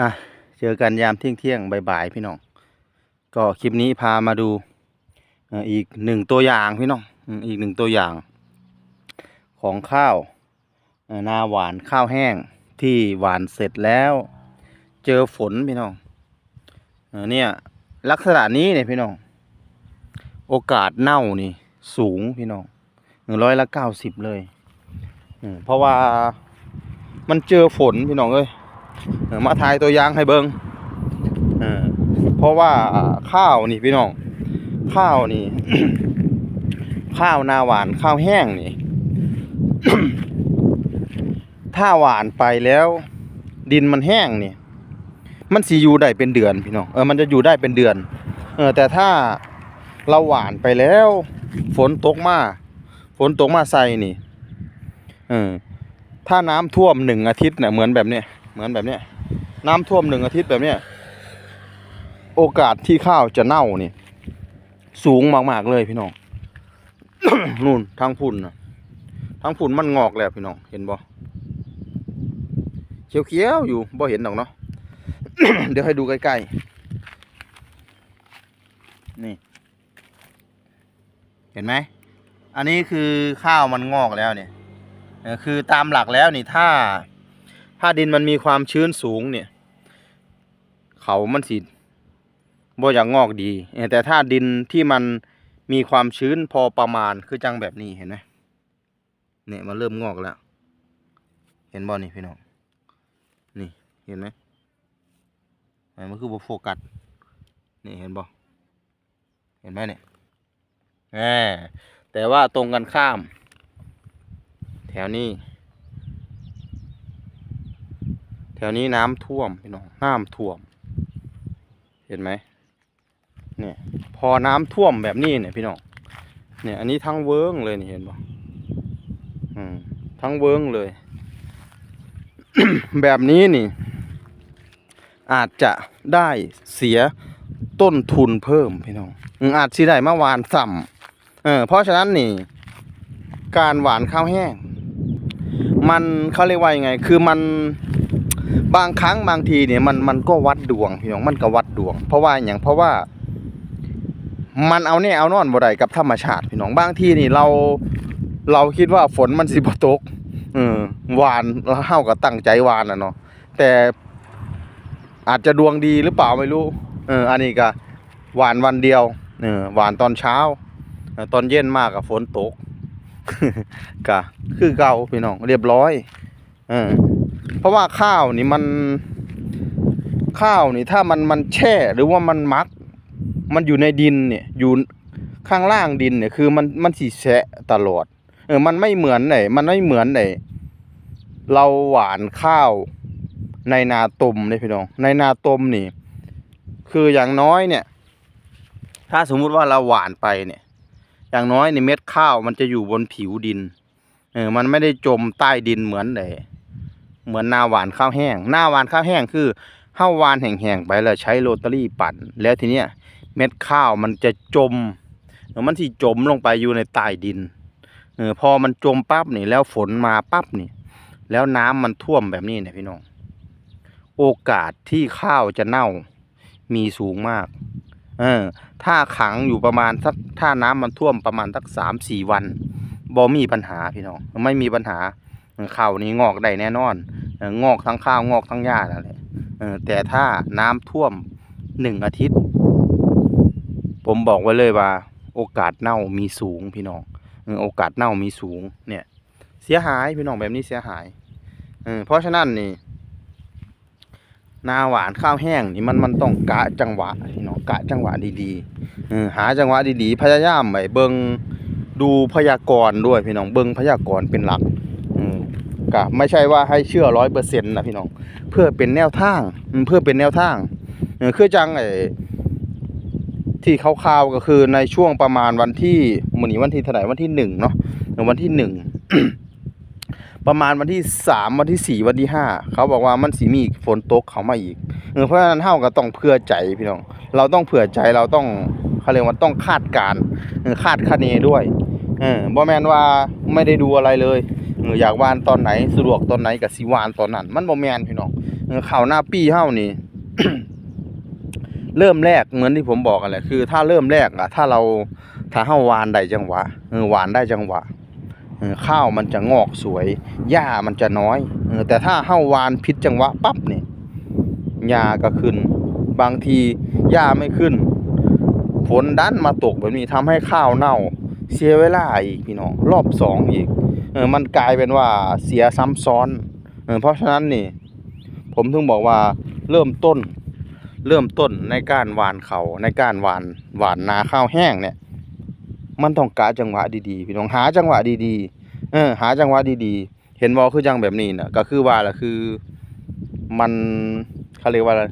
อะเจอกันยามเที่ยงเที่ยงๆบ่ายๆพี่น้อง ก็คลิปนี้พามาดูอีกหนึ่งตัวอย่างพี่น้องอีกหนึ่งตัวอย่าง ของข้าวนาหวานข้าวแห้งที่หวานเสร็จแล้ว เจอฝนพี่น้องเนี่ยลักษณะนี้เนี่ยพี่น้อง โอกาสเน่านี่สูงพี่น้องหนึ่งร้อยละเก้าสิบเลยเพราะว่ามันเจอฝนพี่น้องเอ้ย มาถ่ายตัวอย่างให้เบิงเออเพราะว่าข้าวนี่พี่น้อง ข้าวนี่ ข้าวนาหวานข้าวแห้งนี่ ถ้าหวานไปแล้วดินมันแห้งนี่ มันสิอยู่ได้เป็นเดือนพี่น้อง เออ มันจะอยู่ได้เป็นเดือน เออ แต่ถ้าเราหวานไปแล้ว ฝนตกมา ฝนตกมาใส่นี่ เออ ถ้าน้ำท่วมหนึ่งอาทิตย์เนี่ยเหมือนแบบเนี้ย มือนแบบเนี้ยน้ำท่วมหนึ่งอาทิตย์แบบเนี้ยโอกาสที่ข้าวจะเน่านี่ สูงมากๆเลยพี่น้องนู่นทางพุ่นนะทางพุ่นมันงอกแล้วพี่น้องเห็นบ่เขียวๆอยู่บ่เห็นดอกเนาะเดี๋ยวให้ดูใกล้ๆนี่ เห็นไหมอันนี้คือข้าวมันงอกแล้วเนี่ยคือตามหลักแล้วนี่ถ้า ถ้าดินมันมีความชื้นสูงเนี่ย เขามันสิบ่อยากงอกดีเออแต่ถ้าดินที่มันมีความชื้นพอประมาณคือจังแบบนี้เห็นไหมเนี่ยมันเริ่มงอกแล้ว เห็นบ่นี่พี่น้อง นี่เห็นไหมมันคือบ่โฟกัส นี่เห็นบ่เห็นไหมเนี่ยแหมแต่ว่าตรงกันข้าม แถวนี้ แถวนี้น้ำท่วมพี่น้องน้ำท่วม เห็นไหมเนี่ยพอน้ำท่วมแบบนี้เนี่ยพี่น้องเนี่ยอันนี้ทั้งเวิ้งเลยนี่เห็นบ่อืมทั้งเวิ้งเลย แบบนี้นี่ อาจจะได้เสียต้นทุนเพิ่มพี่น้องอาจสิได้เมาหวานซ้ำเออเพราะฉะนั้นนี่ การหวานข้าวแห้ง มันเขาเรียกว่ายังไง คือมัน บางครั้งบางทีเนี่ยมันมันก็วัดดวงพี่น้องมันก็วัดดวง เพราะว่าอย่างเพราะว่า มันเอาเนี่ยเอานอนบ่ได้กับธรรมชาติพี่น้องบางทีนี่เราเราคิดว่าฝนมันสิบตกเออหวานแล้วเฮาก็ตั้งใจหวานน่ะเนาะแต่อาจจะดวงดีหรือเปล่าไม่รู้เอออันนี้ก็หวานวันเดียวเออหวานตอนเช้า ตอนเย็นมากกับฝนตกก็คือเก่าพี่น้องเรียบร้อย เออ เพราะว่าข้าวนี่มันข้าวนี่ถ้ามันมันแช่หรือว่ามันมัก มันอยู่ในดินเนี่ยอยู่ข้างล่างดินเนี่ยคือมันมันสีแฉะตลอด เออมันไม่เหมือนไหนมันไม่เหมือนไหนเราหวานข้าวในนาตมเลยพี่น้องในนาตมนี่ คืออย่างน้อยเนี่ย ถ้าสมมุติว่าเราหวานไปเนี่ย อย่างน้อยในเม็ดข้าวมันจะอยู่บนผิวดินเออมันไม่ได้จมใต้ดินเหมือนไหน เหมือนนาหวานข้าวแห้งหน้าหวานข้าวแห้งคือข้าวหวานแห้งๆไปแล้วใช้โรตารี่ปั่น แล้วทีเนี้ยเม็ดข้าวมันจะจมเออมันที่จมลงไปอยู่ในใต้ดินเออพอมันจมปั๊บนี่ แล้วฝนมาปั๊บนี่ แล้วน้ำมันท่วมแบบนี้เนี่ยพี่น้อง โอกาสที่ข้าวจะเน่ามีสูงมาก เออ ถ้าขังอยู่ประมาณสักถ้าน้ำมันท่วมประมาณสักสามสี่วันบ่มีปัญหาพี่น้อง ไม่มีปัญหา ข้าวนี้งอกได้แน่นอนงอกทั้งข้าวงอกทั้งหญ้านั่นแหละเออแต่ถ้าน้ำท่วมหนึ่งอาทิตย์ ผมบอกไว้เลยว่า โอกาสเน่ามีสูงพี่น้องโอกาสเน่ามีสูง เนี่ย เสียหายพี่น้องแบบนี้เสียหายเพราะฉะนั้นนี่นาหวานข้าวแห้งนี่มันมันต้องกะจังหวะพี่น้องกะจังหวะดีๆหาจังหวะดีๆ พยายามไปเบิงดูพยากรณ์ด้วยพี่น้องเบิงพยากรณ์เป็นหลัก กะไม่ใช่ว่าให้เชื่อร้อยเปอร์เซ็นต์นะพี่น้อง เพื่อเป็นแนวทางเพื่อเป็นแนวทางคือจังไอ้ที่ข่าวๆก็คือในช่วงประมาณวันที่มื้อนี้วันที่เท่าไหร่วันที่หนึ่งเนาะวันที่หนึ่งประมาณวันที่สามวันที่สี่วันที่ห้าเขาบอกว่ามันสีมีฝนตกเขามาอีกเพราะฉะนั้นเฮาก็ต้องเผื่อใจพี่น้อง เราต้องเผื่อใจเราต้องเขาเรียกว่าต้องคาดการคาดคะเนด้วยเออบ่แมนว่าไม่ได้ดูอะไรเลย อออยากวานตอนไหนสะดวกตอนไหนก็สิวานตอนนั้น มันบ่แมนพี่น้องเข้าวหน้าปีเฮานี่เริ่มแรกเหมือนที่ผมบอกกันแหละคือ ถ้าเริ่มแรกอะถ้าเราถ้าเฮาหวานได้จังหวะเออหวานได้จังหวะเออข้าวมันจะงอกสวยหญ้ามันจะน้อยเออแต่ถ้าเฮาหวานผิดจังหวะปั๊บเนี่ยหญ้าก็ขึ้น บางทีหญ้าไม่ขึ้นฝนดันมาตกแบบนี้ทำให้ข้าวเน่า เสียเวลาอีกพี่น้องรอบสองอีก มันกลายเป็นว่าเสียซ้ำซ้อนเออเพราะฉะนั้นนี่ ผมถึงบอกว่าเริ่มต้น เริ่มต้นในการหวานเขาในการหวานหวานนาข้าวแห้งเนี่ย มันต้องกะจังหวะดีๆพี่น้องหาจังหวะดีๆเออหาจังหวะดีๆ เห็นบ่คือจังแบบนี้นะก็คือว่าละคือมันเขาเรียกว่าอะไร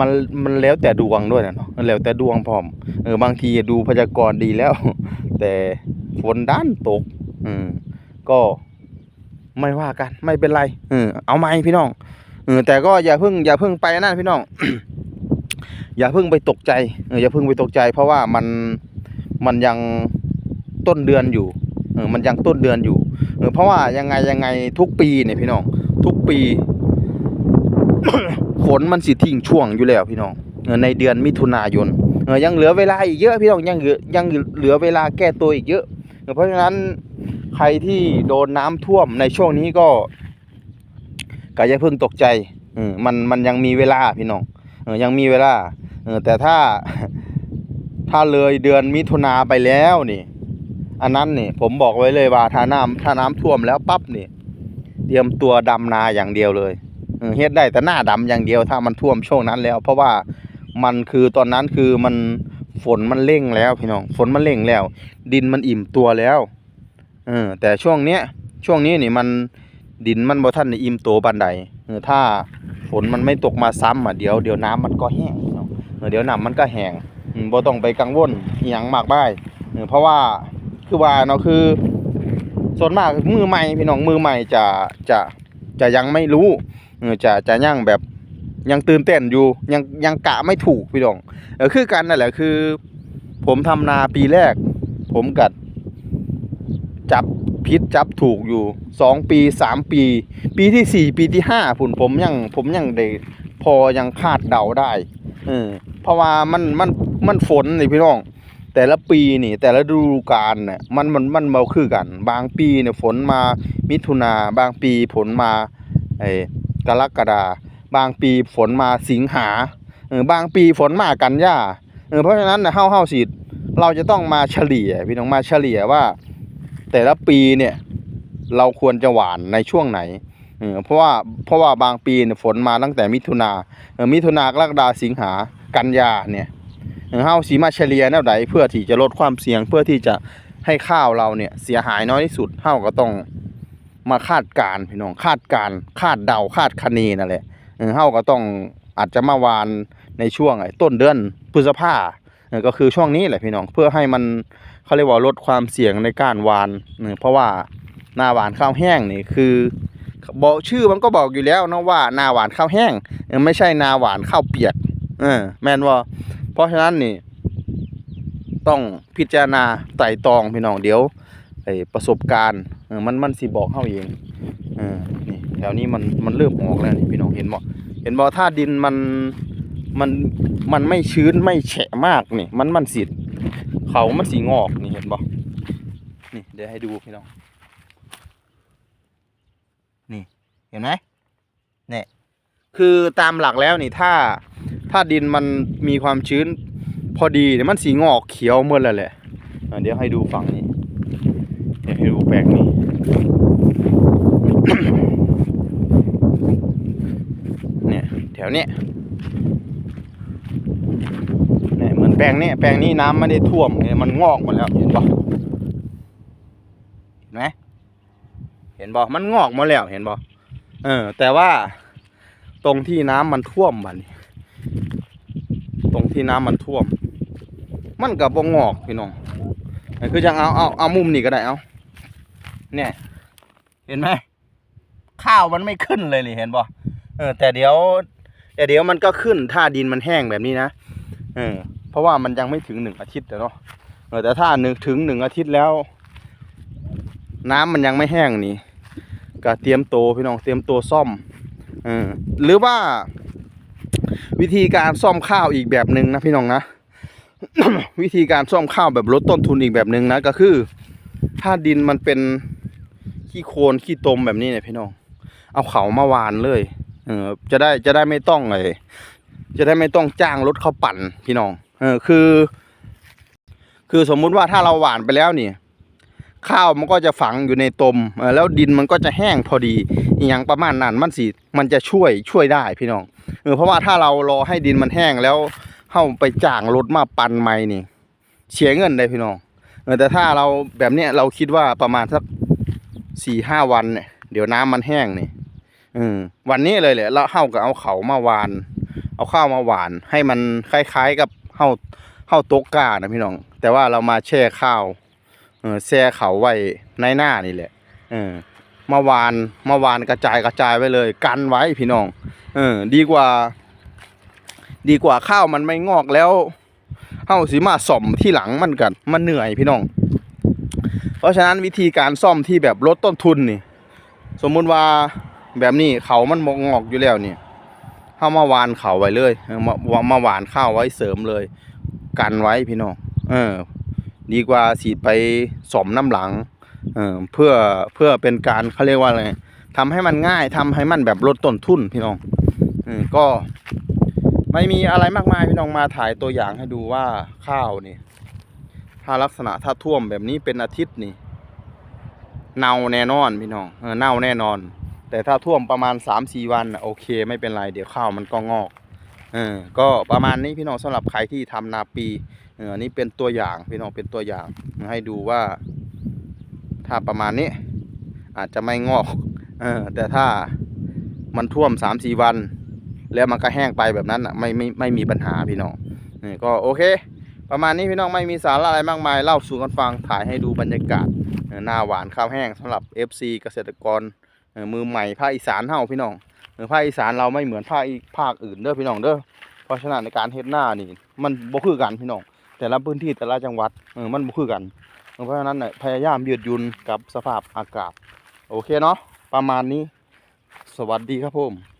มันมันแล้วแต่ดวงด้วยนะเนาะมันแล้วแต่ดวงพร้อมเออบางทีดูพยากรณ์ดีแล้ว แต่ฝนด้านตก อืม ก็ไม่ว่ากัน ไม่เป็นไรเออเอาไหมพี่น้องเออแต่ก็อย่าเพิ่งอย่าเพิ่งไปนั่นพี่น้อง อย่าเพิ่งไปตกใจเอออย่าเพิ่งไปตกใจ เพราะว่ามันมันยังต้นเดือนอยู่เออมันยังต้นเดือนอยู่เออเพราะว่ายังไงยังไงทุกปีเนี่ยพี่น้อง ทุกปีฝนมันสิทิ้งช่วงอยู่แล้วพี่น้องเออในเดือนมิถุนายนเออยังเหลือเวลาอีกเยอะพี่น้องยังเหลือยังเหลือเวลาแก้ตัวอีกเยอะเออเพราะฉะนั้น ใครที่โดนน้ำท่วมในช่วงนี้ก็ก็อย่าเพิ่งตกใจเออมันมันยังมีเวลาพี่น้องเออยังมีเวลาเออแต่ถ้าถ้าเลยเดือนมิถุนาไปแล้วนี่ อันนั้นนี่ ผมบอกไว้เลยว่าถ้าน้ำถ้าน้ำท่วมแล้วปั๊บนี่ เตรียมตัวดำนาอย่างเดียวเลยเฮ็ดได้แต่หน้าดำอย่างเดียวถ้ามันท่วมช่วงนั้นแล้ว เพราะว่ามันคือตอนนั้นคือมันฝนมันเร่งแล้วพี่น้องฝนมันเร่งแล้ว ดินมันอิ่มตัวแล้ว เออแต่ช่วงเนี้ยช่วงนี้นี่มันดินมันบ่ทันอิ่มตัวปานใดเออถ้าฝนมันไม่ตกมาซ้ำอะเดี๋ยวเดี๋ยวน้ำมันก็แห้งพี่น้องเออเดี๋ยวน้ำมันก็แห้งบ่ต้องไปกังวลอีหยังมากมายเออเพราะว่าคือว่าเนาะคือ ส่วนมากมือใหม่พี่น้องมือใหม่จะจะจะยังไม่รู้เออจะจะยังแบบยังตื่นเต้นอยู่ยังยังกะไม่ถูกพี่น้องเออคือกันนั่นแหละคือ ผมทำนาปีแรก ผมกัด จับพิษจับถูกอยู่สองปีสามปี ปีที่สี่ปีที่ห้าผุนผมยังผมยังได้พอยังคาดเดาได้เออเพราะว่ามันมันมันฝนนี่พี่น้อง แต่ละปีนี่ แต่ละฤดูกาลเนี่ยมันมันมันมาคือกัน บางปีเนี่ยฝนมามิถุนาบางปีฝนมาไอ้กรกฎาบางปีฝนมาสิงหาเออบางปีฝนมากันยาเออเพราะฉะนั้นเนี่ยเฮาเฮาสิเราจะต้องมาเฉลี่ยพี่น้องมาเฉลี่ยว่า แต่ละปีเนี่ยเราควรจะหวานในช่วงไหนเพราะว่าเพราะว่าบางปีเนี่ยฝนมาตั้งแต่มิถุนามิถุนากรกฎาสิงหากันยาเนี่ยเฮาสีมาเฉลี่ยแนวใดเพื่อที่จะลดความเสี่ยงเพื่อที่จะให้ข้าวเราเนี่ยเสียหายน้อยที่สุดเฮาก็ต้องมาคาดการ์พี่น้องคาดการคาดเดาคาดคะเนนั่นแหละเฮาก็ต้องอาจจะมาหวานในช่วงไอ้ต้นเดือนพฤษภา ก็คือช่วงนี้แหละพี่น้องเพื่อให้มันเขาเรียกว่าลดความเสี่ยงในการหวานเนี่ยเพราะว่าหนาหวานข้าวแห้งนี่คือบอกชื่อมันก็บอกอยู่แล้วนะว่าหนาหวานข้าวแห้งไม่ใช่หนาหวานข้าวเปียกเออแมนว่าเพราะฉะนั้นนี่ ต้องพิจารณาไต่ตรองพี่น้องเดี๋ยวไอประสบการณ์เออมันมันสิบอกเฮาเองเออนี่แถวนี้มันมันเริ่มออกแล้วนี่พี่น้องเห็นบ่เห็นบ่ถ้าดินมัน มันมันไม่ชื้นไม่แฉะมากนี่ มันมันสิเขามันสีงอกนี่เห็นบ่นี่เดี๋ยวให้ดูพี่น้อง นี่เห็นไหมเนี่ยคือตามหลักแล้วนี่ถ้าถ้าดินมันมีความชื้นพอดีเนี่ยมันสีงอกเขียวหมดแล้วแหละอะเดี๋ยวให้ดูฝั่งนี้เดี๋ยวให้ดูแปลงนี้เนี่ยแถวเนี้ย เนี่ยเหมือน แปลงนี้แปลงนี้น้ำไม่ได้ท่วมเนี่ยมันงอกหมดแล้วเห็นปะเห็นไหมเห็นปะมันงอกหมดแล้วเห็นปะเออ แต่ว่าตรงที่น้ำมันท่วมบัดนี้ ตรงที่น้ำมันท่วม มันกับบ่งอกพี่น้องคือจังเอาเอาเอามุมนี้ก็ได้เอาเนี่ย เห็นไหมข้าวมันไม่ขึ้นเลยนี่เห็นปะเออ แต่เดี๋ยวแต่เดี๋ยวมันก็ขึ้นถ้าดินมันแห้งแบบนี้นะเออ ราะว่ามันยังไม่ถึงหนึ่งอาทิตย์เนาะเออแต่ถ้าหนึ่งถึงหนึ่งอาทิตย์แล้ว น้ำมันยังไม่แห้งนี่ก็เตรียมโตวพี่น้องเตรียมตัวซ่อมอหรือว่า วิธีการซ่อมข้าวอีกแบบหนึ่งนะพี่น้องนะวิธีการซ่อมข้าวแบบลดต้นทุนอีกแบบหนึ่งนะก็คือ ถ้าดินมันเป็นขี้โคลนขี้ตมแบบนี้เนี่ยพี่น้อง เอาเขามาวานเลย เออจะได้จะได้ไม่ต้องไอจะได้ไม่ต้องจ้างรถเขาปั่นพี่น้อง เออคือ คือสมมุติว่าถ้าเราหวานไปแล้วเนี่ยข้าวมันก็จะฝังอยู่ในตมเออแล้วดินมันก็จะแห้งพอดีอย่างประมาณนั้นมันสิมันจะช่วยช่วยได้พี่น้องเออเพราะว่าถ้าเรารอให้ดินมันแห้งแล้วเข้าไปจ้างรถมาปั่นใหม่นี่ เสียเงินเลยพี่น้องเออแต่ถ้าเราแบบเนี้ยเราคิดว่าประมาณสักสี่ห้าวันเนี่ยเดี๋ยวน้ำมันแห้งนี่เออวันนี้เลยแหละแล้วเข้ากับเอาเขามาหวาน เอาข้าวมาหวาน ให้มันคล้ายๆกับ เข้าเข้าโต๊ะกานะพี่น้อง แต่ว่าเรามาแช่ข้าวเออแช่เขาไว้ในหน้านี่แหละ เออมาวานมาหวานกระจายกระจายไว้เลย กันไว้พี่น้อง เออ ดีกว่า ดีกว่าข้าวมันไม่งอกแล้วเฮาสิมาซ่อมที่หลังมันกัน มันเหนื่อยพี่น้อง เพราะฉะนั้นวิธีการซ่อมที่แบบลดต้นทุนนี่ สมมุติว่าแบบนี้เขามันมงอกอยู่แล้วเนี่ย เฮามาหวานเขาไว้เลยมามาหวานข้าวไว้เสริมเลย กันไว้พี่น้องเออ ดีกว่าสีไปสมน้ำหลังเออเพื่อเพื่อเป็นการเขาเรียกว่าอะไรทำให้มันง่ายทำให้มันแบบลดต้นทุนพี่น้องเออก็ ไม่มีอะไรมากมายพี่น้องมาถ่ายตัวอย่างให้ดูว่าข้าวนี่ ถ้าลักษณะถ้าท่วมแบบนี้เป็นอาทิตย์นี่ เน่าแน่นอนพี่น้องเออเน่าแน่นอน แต่ถ้าท่วมประมาณ3าสี่วันโอเค ไม่เป็นไร เดี๋ยวข้าวมันก็งอกเออก็ประมาณนี้พี่น้องสำหรับใครที่ทำนาปีเออนี้เป็นตัวอย่างพี่น้องเป็นตัวอย่างให้ดูว่า ถ้าประมาณนี้ อาจจะไม่งอกเออแต่ถ้ามันท่วม3าสี่วัน แล้วมันก็แห้งไปแบบนั้นอะไม่ไม่ไม่มีปัญหาพี่น้องนี่ก็โอเค ประมาณนี้พี่น้องไม่มีสาระอะไรมากมายเล่าสู่กันฟังถ่ายให้ดูบรรยากาศหน้าหวานข้าวแห้งสำหรับ FC เกษตรกร มือใหม่ภาคอีสานเฮาพี่น้องเออภาคอีสานเราไม่เหมือนภาคอีภาคอื่นเด้อพี่น้องเด้อเพราะฉะนั้นในการเฮ็ดหน้านี่ มันบ่คือกันพี่น้องแต่ละพื้นที่แต่ละจังหวัดเออมันบ่คือกัน เพราะฉะนั้นพยายามยืดยุนกับสภาพอากาศ โอเคเนาะประมาณนี้ สวัสดีครับผม